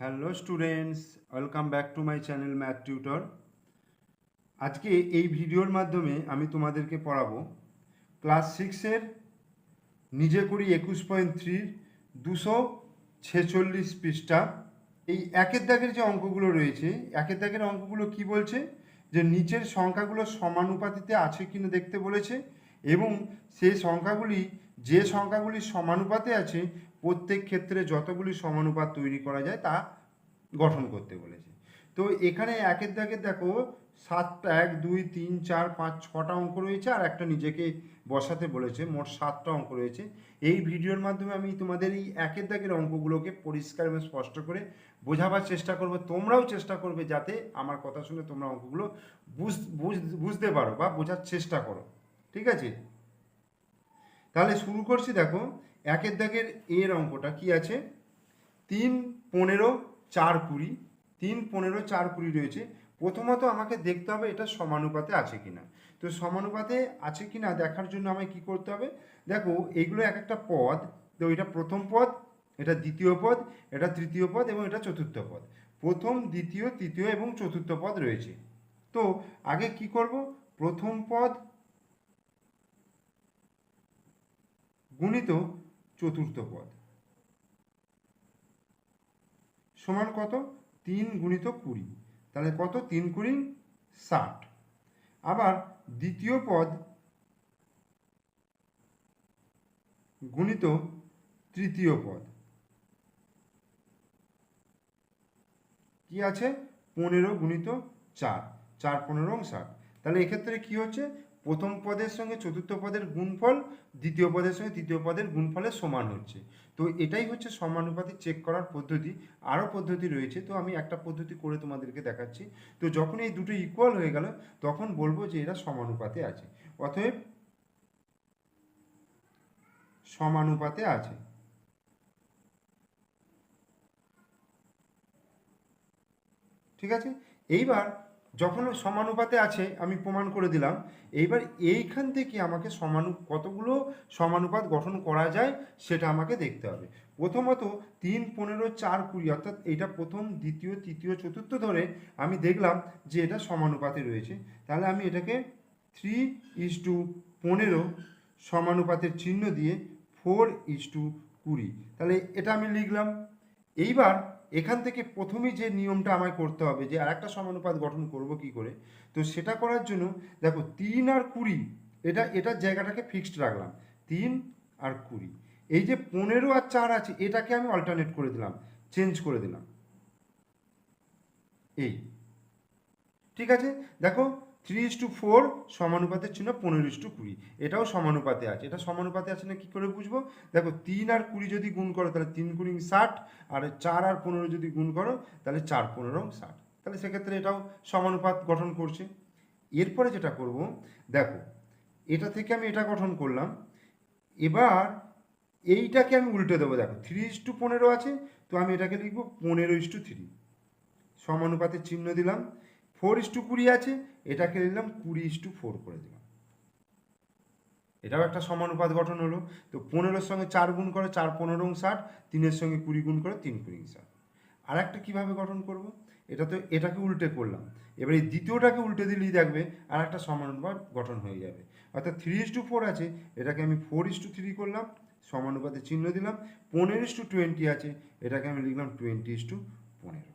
Hello students, welcome back to my channel math tutor. আজকে এই ভিডিওর মাধ্যমে আমি তোমাদেরকে পড়াবো। ক্লাস সিক্সের নিজে করি একুশ পয়েন্ট থ্রির দুশো ছেচল্লিশ পৃষ্ঠা। এই একের দাগের যে অঙ্কগুলো রয়েছে, একের দাগের অঙ্কগুলো কি বলছে? যে নিচের সংখ্যাগুলো সমানুপাতিতে আছে কিনা দেখতে বলেছে এবং সেই সংখ্যাগুলি যে সংখ্যাগুলি সমানুপাতে আছে প্রত্যেক ক্ষেত্রে যতগুলি সমানুপাত তৈরি করা যায় তা গঠন করতে বলেছে। তো এখানে একের দাগে দেখো সাতটা, এক, দুই, তিন, চার, পাঁচ, ছটা অঙ্ক রয়েছে আর একটা নিজেকে বসাতে বলেছে, মোট সাতটা অঙ্ক রয়েছে। এই ভিডিওর মাধ্যমে আমি তোমাদের এই একের দাগের অঙ্কগুলোকে পরিষ্কার এবং স্পষ্ট করে বোঝাবার চেষ্টা করব। তোমরাও চেষ্টা করবে যাতে আমার কথা শুনে তোমরা অঙ্কগুলো বুঝ, বুঝ- বুঝতে পারো বা বোঝার চেষ্টা করো। ঠিক আছে? তাহলে শুরু করছি দেখো। একের দাগের এর অঙ্কটা কি আছে? তিন পনেরো চার কুড়ি। তিন পনেরো চার কুড়ি রয়েছে। প্রথমত আমাকে দেখতে হবে এটা সমানুপাতে আছে কিনা। তো সমানুপাতে আছে কিনা দেখার জন্য আমায় কি করতে হবে? দেখো এইগুলো এক একটা পদ, তো এটা প্রথম পদ, এটা দ্বিতীয় পদ, এটা তৃতীয় পদ এবং এটা চতুর্থ পদ। প্রথম, দ্বিতীয়, তৃতীয় এবং চতুর্থ পদ রয়েছে। তো আগে কি করব? প্রথম পদ গুণিত চতুর্থ পদ। সমান কত? তিন গুণিত কুড়ি। তাহলে কত? তিন কুড়ি ষাট। আবার দ্বিতীয় পদ গুণিত তৃতীয় পদ। কি আছে? পনেরো গুণিত চার। চার, পনেরো ষাট। তাহলে এক্ষেত্রে কি হচ্ছে? প্রথম পদের সঙ্গে চতুর্থ পদের গুণফল, দ্বিতীয় পদের সঙ্গে তৃতীয় পদের গুণফলের সমান হচ্ছে। তো এটাই হচ্ছে সমানুপাতি চেক করার পদ্ধতি। আরও পদ্ধতি রয়েছে, তো আমি একটা পদ্ধতি করে তোমাদেরকে দেখাচ্ছি। তো যখন এই দুটো ইকুয়াল হয়ে গেল, তখন বলব যে এরা সমানুপাতে আছে। অতএব সমানুপাতে আছে। ঠিক আছে? এইবার যখন সমানুপাতে আছে, আমি প্রমাণ করে দিলাম, এইবার এইখান থেকে আমাকে সমানু, কতগুলো সমানুপাত গঠন করা যায়, সেটা আমাকে দেখতে হবে। প্রথমত তিন, পনেরো, চার, কুড়ি, অর্থাৎ এটা প্রথম, দ্বিতীয়, তৃতীয়, চতুর্থ ধরে আমি দেখলাম যে এটা সমানুপাতে রয়েছে। তাহলে আমি এটাকে থ্রি ইস টু পনেরো সমানুপাতের চিহ্ন দিয়ে ফোর ইস টু কুড়ি। তাহলে এটা আমি লিখলাম। এইবার এখান থেকে প্রথমেই যে নিয়মটা আমায় করতে হবে যে আরেকটা সমানুপাত গঠন করব কি করে, তো সেটা করার জন্য দেখো তিন আর কুড়ি, এটা এটার জায়গাটাকে ফিক্সড রাখলাম। তিন আর কুড়ি। এই যে পনেরো আর চার আছে, এটাকে আমি অল্টারনেট করে দিলাম চেঞ্জ করে দিলাম। এই। ঠিক আছে? দেখো থ্রি ইস টু ফোর সমানুপাতের চিহ্ন পনেরো ইস টু কুড়ি। এটাও সমানুপাতে আছে। এটা সমানুপাতে আছে না কি করে বুঝব? দেখো, তিন আর কুড়ি যদি গুণ করো, তাহলে তিন কুড়ি ষাট, আর চার আর পনেরো যদি গুণ করো, তাহলে চার পনেরো ষাট। তাহলে সেক্ষেত্রে এটাও সমানুপাত গঠন করছে। এরপরে যেটা করব, দেখো, এটা থেকে আমি এটা গঠন করলাম। এবার এইটাকে আমি উল্টে দেবো। দেখো থ্রি ইস টু পনেরো আছে, তো আমি এটাকে লিখব পনেরো ইস টু থ্রি। সমানুপাতের চিহ্ন দিলাম। ফোর ইস টু কুড়ি আছে, এটাকে নিলাম কুড়ি ইস টু ফোর করে দিলাম। এটাও একটা সমানুপাত গঠন হলো। তো পনেরোর সঙ্গে চার গুণ করে, চার পনেরো ষাট তিনের সঙ্গে কুড়ি গুণ করে, তিন কুড়ি ষাট আর একটা কীভাবে গঠন করব? এটা তো এটাকে উল্টে করলাম। এবার এই দ্বিতীয়টাকে উল্টে দিলেই দেখবে আর একটা সমানুপাত গঠন হয়ে যাবে। অর্থাৎ থ্রি ইস টু ফোর আছে, এটাকে আমি ফোর ইস টু থ্রি করলাম, সমানুপাতে চিহ্ন দিলাম। পনেরো ইস টু টোয়েন্টি আছে, এটাকে আমি লিখলাম টোয়েন্টি ইস টু পনেরো।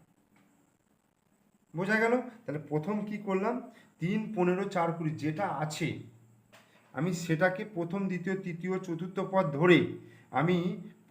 বোঝা গেল? তাহলে প্রথম কি করলাম? তিন, পনেরো, চার, কুড়ি, যেটা আছে, আমি সেটাকে প্রথম, দ্বিতীয়, তৃতীয়, চতুর্থ পদ ধরে আমি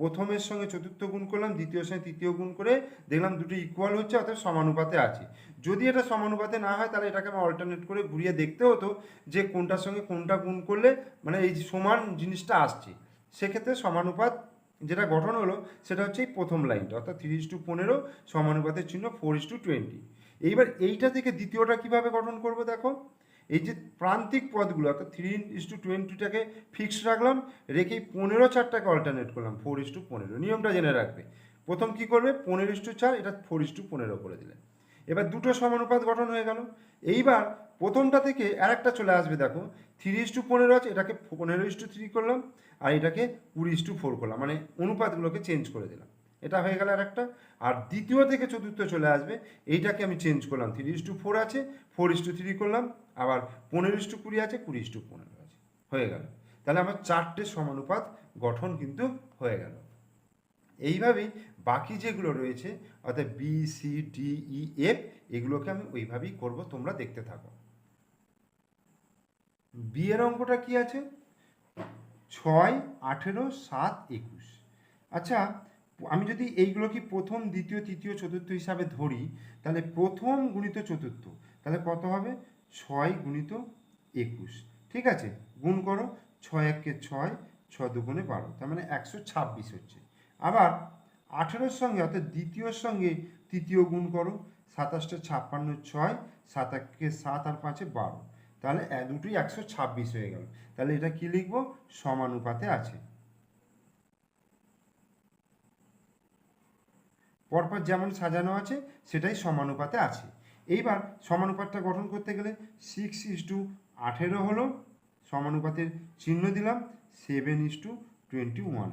প্রথমের সঙ্গে চতুর্থ গুণ করলাম দ্বিতীয় সঙ্গে তৃতীয় গুণ করে দেখলাম দুটো ইকুয়াল হচ্ছে, অর্থাৎ সমানুপাতে আছে। যদি এটা সমানুপাতে না হয়, তাহলে এটাকে আমি অল্টারনেট করে ঘুরিয়ে দেখতে হতো যে কোনটার সঙ্গে কোনটা গুণ করলে মানে এই সমান জিনিসটা আসছে। সেক্ষেত্রে সমানুপাত যেটা গঠন হলো, সেটা হচ্ছে এই প্রথম লাইনটা অর্থাৎ থ্রি ইস টু পনেরো, সমানুপাতের চিহ্ন ফোর ইস টু টোয়েন্টি এইবার এইটা থেকে দ্বিতীয়টা কীভাবে গঠন করব দেখো? এই যে প্রান্তিক পদগুলো, অর্থাৎ থ্রি ইস টু টোয়েন্টিটাকে ফিক্সড রাখলাম, রেখে পনেরো চারটাকে অল্টারনেট করলাম ফোর ইস টু পনেরো। নিয়মটা জেনে রাখবে। প্রথম কি করবে? পনেরো ইস টু চার, এটা ফোর ইস টু পনেরো করে দিলে। এবার দুটো সমানুপাত গঠন হয়ে গেল। এইবার প্রথমটা থেকে আরেকটা চলে আসবে দেখো। থ্রি ইস টু পনেরো আছে, এটাকে পনেরো ইস টু থ্রি করলাম, আর এটাকে কুড়ি ইস টু ফোর করলাম। মানে অনুপাতগুলোকে চেঞ্জ করে দিলাম। এটা হয়ে গেল আর একটা আর দ্বিতীয় থেকে চতুর্থ চলে আসবে, এইটাকে আমি চেঞ্জ করলাম থ্রি ইস টু ফোর আছে ফোর ইস টু থ্রি করলাম, আবার পনেরো ইস টু কুড়ি আছে, কুড়ি ইস টু পনেরো আছে, হয়ে গেল। তাহলে আমার চারটে সমানুপাত গঠন কিন্তু হয়ে গেল। এইভাবেই বাকি যেগুলো রয়েছে, অর্থাৎ B C D E F এগুলোকে আমি ওইভাবেই করব, তোমরা দেখতে থাকো। বি এর অঙ্কটা কি আছে? ছয়, আঠেরো, সাত, একুশ। আচ্ছা আমি যদি এইগুলো কি প্রথম, দ্বিতীয়, তৃতীয়, চতুর্থ হিসাবে ধরি, তাহলে প্রথম গুণিত চতুর্থ। তাহলে কত হবে? ছয় গুণিত একুশ। ঠিক আছে? গুণ করো, ছয় একে ছয় ছ দুগুণে বারো। তার মানে একশো ছাব্বিশ হচ্ছে। আবার আঠেরোর সঙ্গে, অর্থাৎ দ্বিতীয়র সঙ্গে তৃতীয় গুণ করো, সাতাশটা ছাপ্পান্ন ছয়, সাত একে সাত আর পাঁচে বারো। তাহলে দুটোই একশো ছাব্বিশ হয়ে গেল। তাহলে এটা কি লিখব? সমানুপাতে আছে। পরপর যেমন সাজানো আছে, সেটাই সমানুপাতে আছে। এইবার সমানুপাতটা গঠন করতে গেলে সিক্স ইস টু আঠেরো হলো, সমানুপাতের চিহ্ন দিলাম seven is to twenty one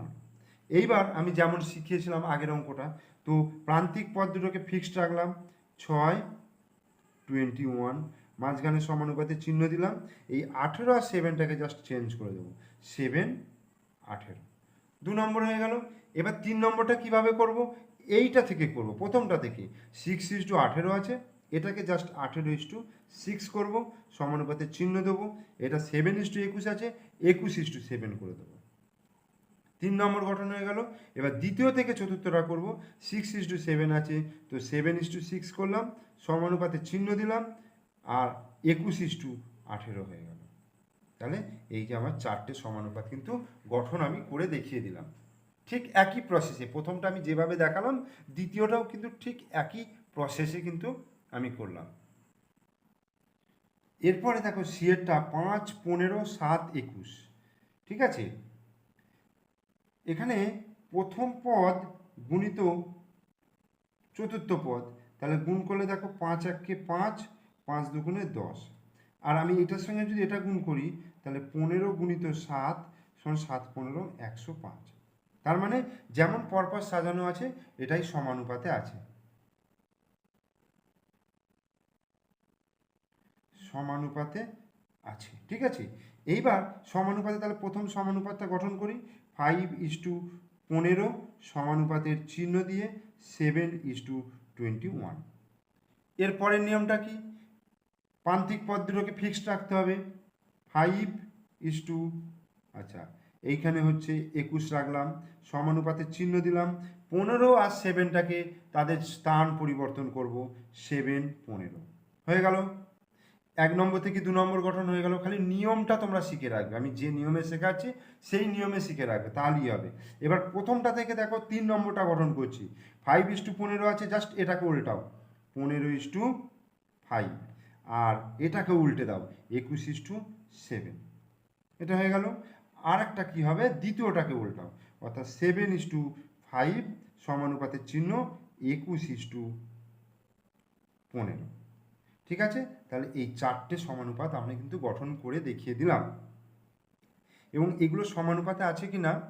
এইবার আমি যেমন শিখিয়েছিলাম আগের অঙ্কটা, তো প্রান্তিক পদ দুটোকে ফিক্সড রাখলাম, ছয় টোয়েন্টি ওয়ান মাঝখানে সমানুপাতে চিহ্ন দিলাম, এই আঠেরো আর সেভেনটাকে জাস্ট চেঞ্জ করে দেবো সেভেন আঠেরো। দু নম্বর হয়ে গেল, এবার তিন নম্বরটা কীভাবে করব? এইটা থেকে করব। প্রথমটা থেকে সিক্স ইস টু আঠেরো আছে। এটাকে জাস্ট আঠেরো ইস টু সিক্স করব। সমানুপাতে চিহ্ন দেবো। এটা সেভেন ইস টু একুশ আছে। একুশ ইস টু সেভেন করে দেবো। তিন নম্বর গঠন হয়ে গেল। এবার দ্বিতীয় থেকে চতুর্থটা করব। সিক্স ইস টু সেভেন আছে। তো সেভেন ইস টু সিক্স করলাম। সমানুপাতে চিহ্ন দিলাম। আর একুশ ইস টু আঠেরো হয়ে গেল। তাহলে এই যে আমার চারটে সমানুপাত কিন্তু গঠন আমি করে দেখিয়ে দিলাম। ঠিক একই প্রসেসে প্রথমটা আমি যেভাবে দেখালাম, দ্বিতীয়টাও কিন্তু ঠিক একই প্রসেসে কিন্তু আমি করলাম। এরপরে দেখো সিয়েরটা পাঁচ, পনেরো, সাত, একুশ। ঠিক আছে? এখানে প্রথম পদ গুণিত চতুর্থ পদ। তাহলে গুণ করলে দেখো, পাঁচ এককে পাঁচ পাঁচ দুগুণে দশ। আর আমি এটার সঙ্গে যদি এটা গুণ করি, তাহলে পনেরো গুণিত সাত, সমান সাত, পনেরো, একশো পাঁচ। তার মানে যেমন পরপর সাজানো আছে, এটাই সমানুপাতে আছে। সমানুপাতে আছে, ঠিক আছে? এইবার সমানুপাতে তাহলে প্রথম সমানুপাতটা গঠন করি। ফাইভ ইস টু পনেরো সমানুপাতের চিহ্ন দিয়ে seven is to twenty one এরপরের নিয়মটা কি? প্রান্তিক পদ দুটোকে ফিক্সড রাখতে হবে। ফাইভ ইস টু আচ্ছা এইখানে হচ্ছে একুশ রাখলাম সমানুপাতের চিহ্ন দিলাম, পনেরো আর সেভেনটাকে তাদের স্থান পরিবর্তন করব সেভেন পনেরো। হয়ে গেল? এক নম্বর থেকে দু নম্বর গঠন হয়ে গেল, খালি নিয়মটা তোমরা শিখে রাখবে। আমি যে নিয়মে শেখাচ্ছি, সেই নিয়মে শিখে রাখবে, তাহলেই হবে। এবার প্রথমটা থেকে দেখো, তিন নম্বরটা গঠন করছি। ফাইভ ইস টু পনেরো আছে জাস্ট এটাকে উল্টাও। পনেরো ইস টু ফাইভ আর এটাকে উল্টে দাও, একুশ ইস টু সেভেন এটা হয়ে গেল। আর একটা কী হবে? দ্বিতীয়টাকে উল্টাও। অর্থাৎ সেভেন ইস টু ফাইভ সমানুপাতের চিহ্ন একুশ ইস টু পনেরো। ঠিক আছে? তাহলে এই চারটে সমানুপাত আমরা কিন্তু গঠন করে দেখিয়ে দিলাম। এবং এগুলো সমানুপাতে আছে কি না,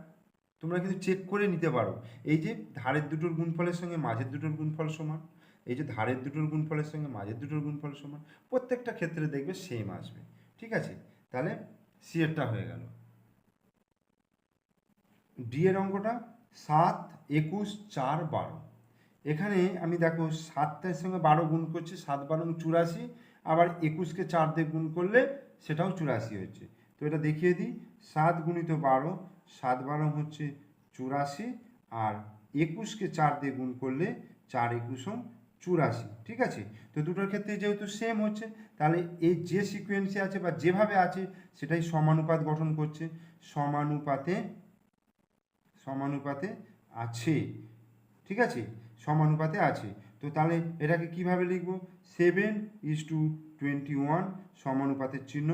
তোমরা কিন্তু চেক করে নিতে পারো। এই যে ধারের দুটোর গুণফলের সঙ্গে মাঝের দুটোর গুণফল সমান, এই যে ধারের দুটোর গুণফলের সঙ্গে মাঝের দুটোর গুণফল সমান, প্রত্যেকটা ক্ষেত্রে দেখবে সেম আসবে। ঠিক আছে? তাহলে সিএরটা হয়ে গেল। ডি এর অঙ্কটা সাত, একুশ, চার, বারো। এখানে আমি দেখো সাতটার সঙ্গে বারো গুণ করছি, সাত, বারো চুরাশি। আবার একুশকে চার দিয়ে গুণ করলে সেটাও চুরাশি হচ্ছে। তো এটা দেখিয়ে দিই, সাত গুণিত বারো, সাত, বারো হচ্ছে চুরাশি, আর একুশকে চার দিয়ে গুণ করলে চার একুশম চুরাশি, ঠিক আছে? তো দুটোর ক্ষেত্রে যেহেতু সেম হচ্ছে, তাহলে এই যে সিকোয়েন্সে আছে বা যেভাবে আছে, সেটাই সমানুপাত গঠন করছে। সমানুপাতে সমানুপাতে আছে। ঠিক আছে? সমানুপাতে আছে। তো তাহলে এটাকে কীভাবে লিখব? Seven is to twenty one সমানুপাতের চিহ্ন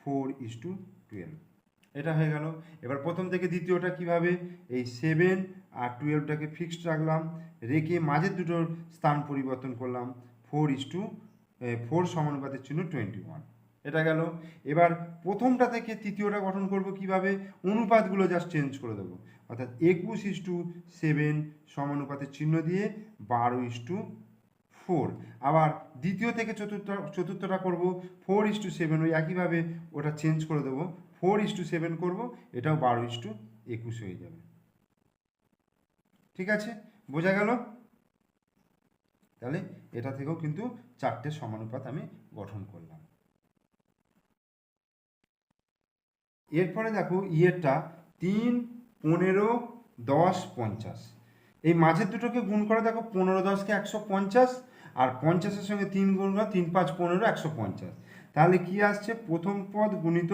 ফোর ইস টু টুয়েলভ এটা হয়ে গেল। এবার প্রথম থেকে দ্বিতীয়টা কীভাবে? এই সেভেন আর টুয়েলভটাকে ফিক্সড রাখলাম, রেখে মাঝের দুটোর স্থান পরিবর্তন করলাম ফোর ইস টু ফোর সমানুপাতের চিহ্ন টোয়েন্টি ওয়ান এটা গেল। এবার প্রথমটা থেকে তৃতীয়টা গঠন করব কীভাবে? অনুপাতগুলো জাস্ট চেঞ্জ করে দেবো। অর্থাৎ একুশ ইস টু সেভেন সমানুপাতের চিহ্ন দিয়ে বারো ইস টু ফোর আবার দ্বিতীয় থেকে চতুর্থ, চতুর্থটা করব ফোর ইস টু সেভেন ওই একইভাবে ওটা চেঞ্জ করে দেবো। ফোর ইস টু সেভেন করব, এটাও বারো ইস টু একুশ হয়ে যাবে। ঠিক আছে? বোঝা গেল? তাহলে এটা থেকেও কিন্তু চারটে সমানুপাত আমি গঠন করলাম। এরপরে দেখো, ইয়েরটা তিন পনেরো, দশ, পঞ্চাশ। এই মাঝের দুটোকে গুণ করে দেখো, পনেরো, দশকে একশো পঞ্চাশ আর পঞ্চাশের সঙ্গে তিন গুণ করে তিন, পাঁচ, পনেরো, একশো পঞ্চাশ। তাহলে কি আসছে? প্রথম পদ গুণিত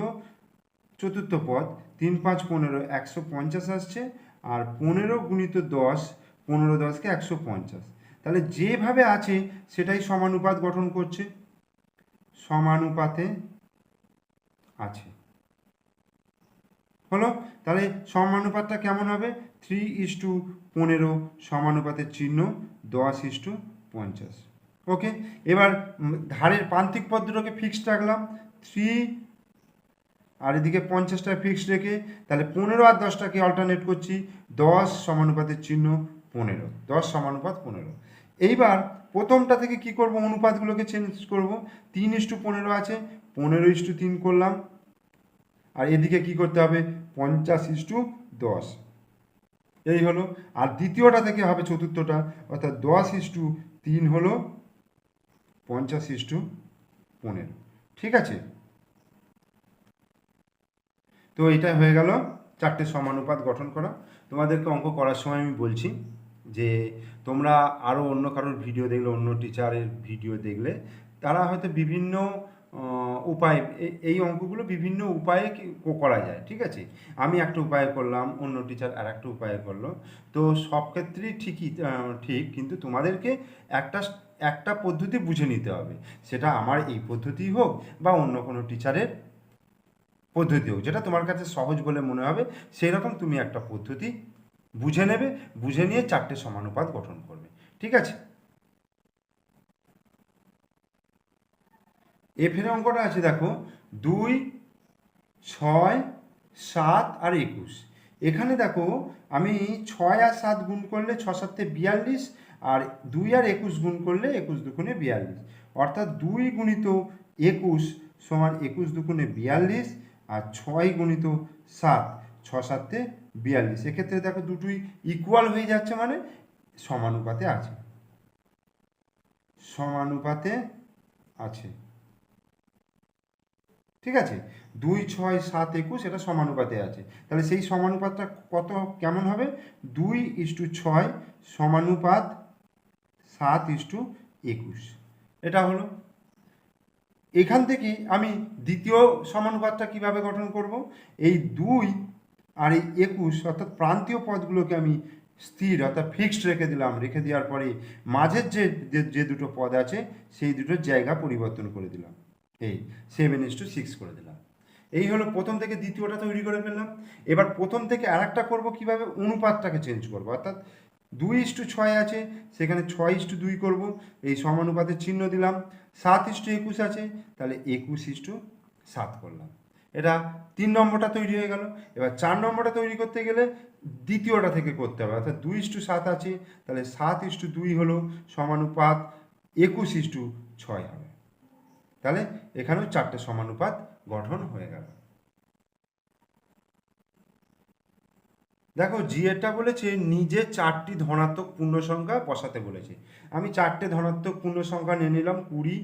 চতুর্থ পদ, তিন, পাঁচ, পনেরো, একশো পঞ্চাশ আসছে আর পনেরো গুণিত দশ, পনেরো, দশকে একশো পঞ্চাশ। তাহলে যেভাবে আছে সেটাই সমানুপাত গঠন করছে। সমানুপাতে আছে। হলো, তাহলে সমানুপাতটা কেমন হবে? থ্রি ইস টু পনেরো সমানুপাতের চিহ্ন, দশ ইস টু পঞ্চাশ। ওকে এবার ধারের প্রান্তিক পদ দুটোকে ফিক্সড রাখলাম। থ্রি আর এদিকে পঞ্চাশটা ফিক্সড রেখে, তাহলে পনেরো আর দশটাকে অল্টারনেট করছি। দশ সমানুপাতের চিহ্ন, পনেরো। দশ সমানুপাত, পনেরো। এইবার প্রথমটা থেকে কি করব? অনুপাতগুলোকে চেঞ্জ করব। তিন ইস্টু পনেরো আছে। পনেরো ইস্টু তিন করলাম। আর এদিকে কি করতে হবে? পঞ্চাশ ইস্টু দশ। এই হলো। আর দ্বিতীয়টা থেকে হবে চতুর্থটা, অর্থাৎ দশ ইস্টু তিন হলো পঞ্চাশ ইস্টু পনেরো। ঠিক আছে? তো এটা হয়ে গেল চারটে সমানুপাত গঠন করা। তোমাদেরকে অঙ্ক করার সময় আমি বলছি যে তোমরা আরও অন্য কারোর ভিডিও দেখলে, অন্য টিচারের ভিডিও দেখলে, তারা হয়তো বিভিন্ন উপায় এই অঙ্কগুলো বিভিন্ন উপায়ে করা যায়, ঠিক আছে? আমি একটা উপায় করলাম, অন্য টিচার আর একটা উপায় করল। তো সব ক্ষেত্রেই ঠিকই ঠিক, কিন্তু তোমাদেরকে একটা একটা পদ্ধতি বুঝে নিতে হবে। সেটা আমার এই পদ্ধতি হোক বা অন্য কোনো টিচারের পদ্ধতি হোক। যেটা তোমার কাছে সহজ বলে মনে হবে সেই রকম তুমি একটা পদ্ধতি বুঝে নেবে, বুঝে নিয়ে চারটে সমানুপাত গঠন করবে। ঠিক আছে? এফের অঙ্কটা আছে, দেখো, দুই, ছয়, সাত আর একুশ। এখানে দেখো, আমি ছয় আর সাত গুণ করলে ছ সাতে বিয়াল্লিশ আর দুই আর একুশ গুণ করলে একুশ দুগুণে বিয়াল্লিশ। অর্থাৎ দুই গুণিত একুশ সমান একুশ দুগুণে বিয়াল্লিশ আর ছয় গুণিত সাত, ছ সাতে বিয়াল্লিশ। এক্ষেত্রে দেখো, দুটোই ইকুয়াল হয়ে যাচ্ছে মানে সমানুপাতে আছে। সমানুপাতে আছে। ঠিক আছে? দুই, ছয়, সাত, একুশ এটা সমানুপাতে আছে। তাহলে সেই সমানুপাতটা কত কেমন হবে? দুই ইস্টু ছয় সমানুপাত সাত ইস্টু একুশ। এটা হলো। এখান থেকে আমি দ্বিতীয় সমানুপাতটা কীভাবে গঠন করব? এই দুই আর এই একুশ অর্থাৎ প্রান্তীয় পদগুলোকে আমি স্থির অর্থাৎ ফিক্সড রেখে দিলাম। রেখে দেওয়ার পরে মাঝের যে, যে- দুটো পদ আছে, সেই দুটোর জায়গা পরিবর্তন করে দিলাম। এই সেভেন ইস টু সিক্স করে দিলাম। এই হলো প্রথম থেকে দ্বিতীয়টা তৈরি করে ফেললাম। এবার প্রথম থেকে আরেকটা করব কীভাবে? অনুপাতটাকে চেঞ্জ করব। অর্থাৎ দুই ইস্টু ছয় আছে, সেখানে ছয় ইস টু দুই করব। এই সমানুপাতের চিহ্ন দিলাম। সাত ইস্টু একুশ আছে, তাহলে একুশ ইস্টু সাত করলাম। এটা তিন নম্বরটা তৈরি হয়ে গেল। এবার চার নম্বরটা তৈরি করতে গেলে দ্বিতীয়টা থেকে করতে হবে। অর্থাৎ দুই ইস্টু সাত আছে, তাহলে সাত ইস্টু দুই হলো সমানুপাত একুশ ইস্টু ছয় হবে। তাহলে এখানেও চারটে সমানুপাত গঠন হয়ে গেল। দেখো জিএটা বলেছে, নিজে চারটি ধনাত্মক পূর্ণ সংখ্যা বসাতে বলেছে। আমি চারটে ধনাত্মক পূর্ণ সংখ্যা নিয়ে নিলাম কুড়ি,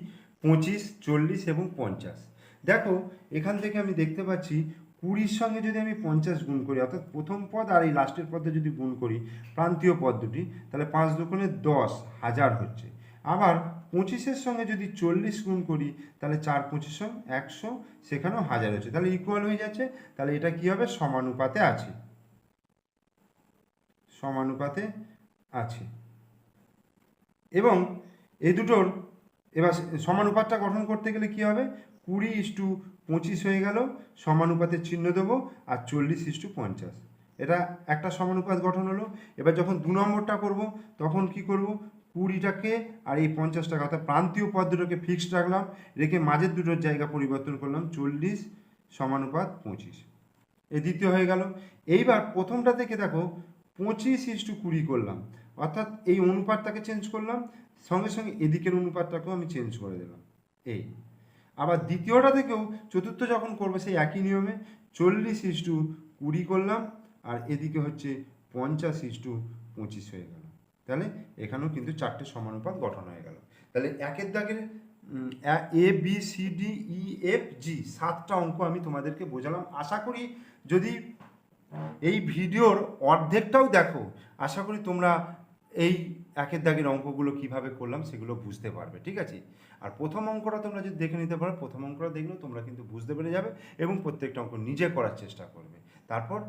পঁচিশ, চল্লিশ এবং পঞ্চাশ। দেখো, এখান থেকে আমি দেখতে পাচ্ছি কুড়ির সঙ্গে যদি আমি পঞ্চাশ গুণ করি, অর্থাৎ প্রথম পদ আর এই লাস্টের পদে যদি গুণ করি, প্রান্তীয় পদ দুটি, তাহলে পাঁচ দুগুণে দশ হাজার হচ্ছে। আবার পঁচিশের সঙ্গে যদি চল্লিশ গুণ করি, তাহলে চার পঁচিশ একশো, সেখানেও হাজার হচ্ছে। তাহলে ইকুয়াল হয়ে যাচ্ছে। তাহলে এটা কি হবে? সমানুপাতে আছে। সমানুপাতে আছে। এবং এই দুটোর এবার সমানুপাতটা গঠন করতে গেলে কি হবে? কুড়ি ইস্টু পঁচিশ হয়ে গেল, সমানুপাতের চিহ্ন দেবো, আর চল্লিশ ইস্টু পঞ্চাশ। এটা একটা সমানুপাত গঠন হলো। এবার যখন দু নম্বরটা করব, তখন কি করব? কুড়িটাকে আর এই পঞ্চাশ টাকা অর্থাৎ প্রান্তীয় পদ দুটোকে ফিক্সড রাখলাম, রেখে মাঝের দুটোর জায়গা পরিবর্তন করলাম চল্লিশ সমানুপাত পঁচিশ। এ দ্বিতীয় হয়ে গেল। এইবার প্রথমটা থেকে দেখো পঁচিশ ইস টু কুড়ি করলাম, অর্থাৎ এই অনুপাতটাকে চেঞ্জ করলাম, সঙ্গে সঙ্গে এদিকের অনুপাতটাকেও আমি চেঞ্জ করে দিলাম। এই। আবার দ্বিতীয়টা থেকেও চতুর্থ যখন করব সেই একই নিয়মে চল্লিশ ইস টু কুড়ি করলাম, আর এদিকে হচ্ছে পঞ্চাশ ইস টু পঁচিশ হয়ে গেল। তাহলে এখানেও কিন্তু চারটে সমানুপাত গঠন হয়ে গেল। তাহলে একের দাগের A B C D E F G সাতটা অঙ্ক আমি তোমাদেরকে বোঝালাম। আশা করি যদি এই ভিডিওর অর্ধেকটাও দেখো, আশা করি তোমরা এই একের দাগের অঙ্কগুলো কীভাবে করলাম সেগুলো বুঝতে পারবে, ঠিক আছে? আর প্রথম অঙ্কটা তোমরা যদি দেখে নিতে পারো, প্রথম অঙ্কটা দেখলেও তোমরা কিন্তু বুঝতে পেরে যাবে এবং প্রত্যেকটা অঙ্ক নিজে করার চেষ্টা করবে। তারপর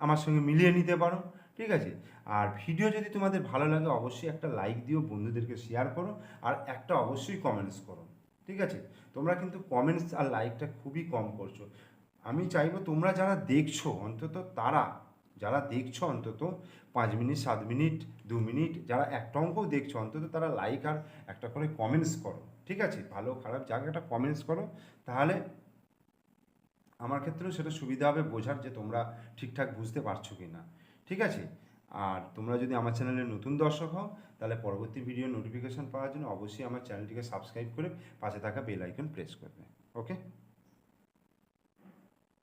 আমার সঙ্গে মিলিয়ে নিতে পারো। ঠিক আছে? আর ভিডিও যদি তোমাদের ভালো লাগে, অবশ্যই একটা লাইক দিও, বন্ধুদেরকে শেয়ার করো, আর একটা অবশ্যই কমেন্টস করো, ঠিক আছে? তোমরা কিন্তু কমেন্টস আর লাইকটা খুবই কম করছ। আমি চাইব তোমরা যারা দেখছ, অন্তত তারা, যারা দেখছ অন্তত পাঁচ মিনিট, সাত মিনিট, দু মিনিট, যারা একটা অঙ্কও দেখছ, অন্তত তারা লাইক আর একটা করে কমেন্টস করো, ঠিক আছে? ভালো, খারাপ, যাকে একটা কমেন্টস করো, তাহলে আমার ক্ষেত্রেও সেটা সুবিধা হবে বোঝার যে তোমরা ঠিকঠাক বুঝতে পারছ কি না ঠিক আছে? আর তোমরা যদি আমার চ্যানেলে নতুন দর্শক হও, তাহলে পরবর্তী ভিডিও নোটিফিকেশন পাওয়ার জন্য অবশ্যই আমার চ্যানেলটিকে সাবস্ক্রাইব করে পাশে থাকা বেল আইকন প্রেস করবে। ওকে